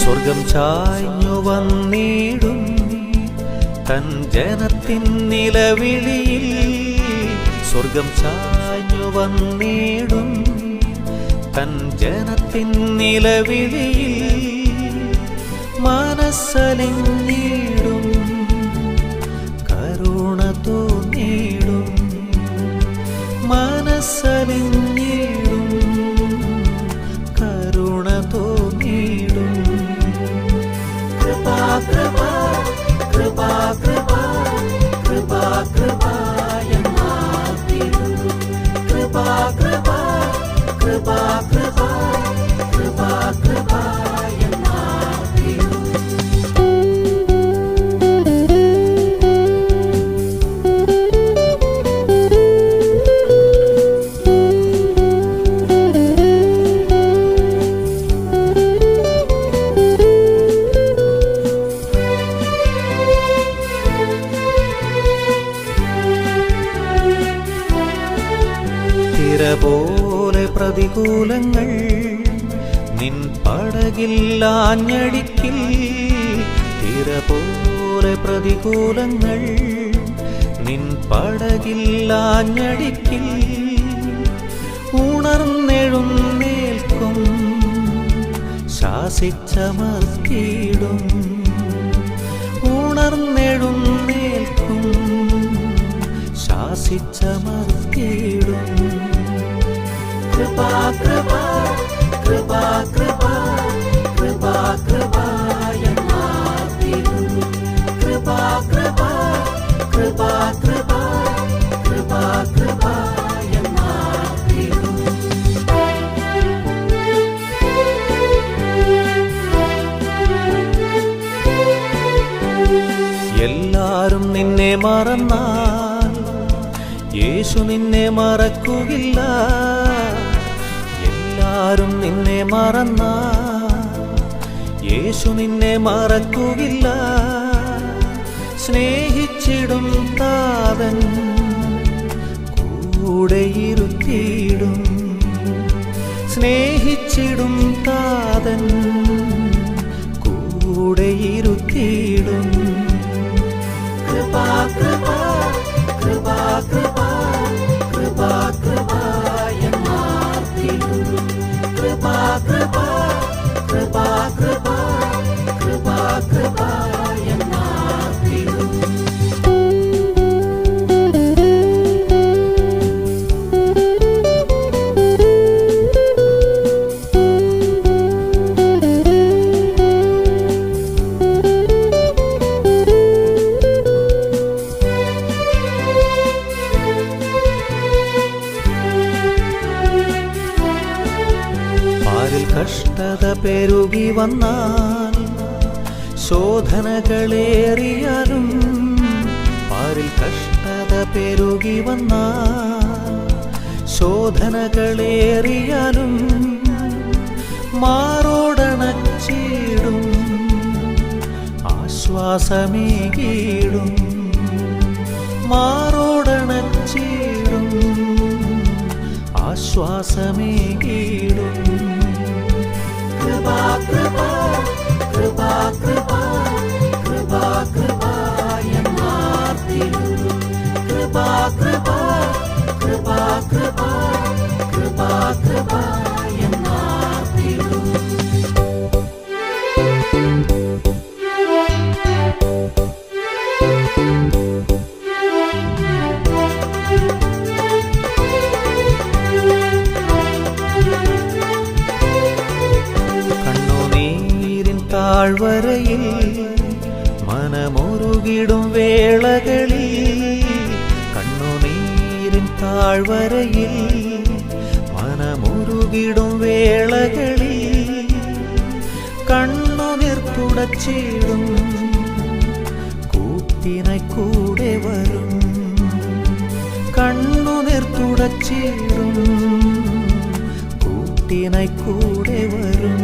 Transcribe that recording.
സ്വർഗം ചായ്ഞ്ഞു വന്നിടും തൻ ജനത്തിൻ നിലവിളിയിൽ. സ്വർഗം ചായ്ഞ്ഞു വന്നിടും തൻ ജനത്തിൻ നിലവിളിയിൽ. മനസ്സലിഞ്ഞിടും കരുണ തോന്നിടും. മനസ്സലിഞ്ഞിടും കരുണ തോന്നിടും కృపా కృపా പോലെ പ്രതികൂലങ്ങൾ നിൻ പടകിൽ ആഞ്ഞടിക്കിൽ തിര പോലെ പ്രതികൂലങ്ങൾ നിൻ പടകിൽ ആഞ്ഞടിക്കിൽ ഉണർന്നെഴുന്നേൽക്കും ശാസിച്ചമർത്തിയിടും. ഉണർന്നെഴുന്നേൽക്കും ശാസിച്ചമർത്തിയിടും എല്ലാരും നിന്നെ മറന്നാൽ യേശു നിന്നെ മറക്കുകയില്ല എല്ലാരും നിന്നെ മറന്നാൽ യേശു നിന്നെ മറക്കുകയില്ല സ്നേഹിച്ചിടും താതൻ കൂടെ ഇരുത്തിയിടും. സ്നേഹിച്ചിടും താതൻ കൂടെ ഇരുത്തിയിടും കഷ്ടത പെരുകി വന്നാൽ ശോധനകളേറിയാലും പാരിൽ കഷ്ടത പെരുകി വന്നാൽ ശോധനകളേറിയാലും മാറോടണച്ചിടും ആശ്വാസമേകിടും മാറോടണച്ചിടും ആശ്വാസമേകിടും Lepo താഴ്വരയിൽ മനമൊരുകിടും വേളകളിൽ കണ്ണുനീരിൻ താഴ്വരയിൽ മനമൊരുകിടും വേളകളിൽ കണ്ണുനീർ തുടച്ചിടും കൂട്ടിനായി കൂടെ വരും കണ്ണുനീർ തുടച്ചിടും കൂട്ടിനായി കൂടെ വരും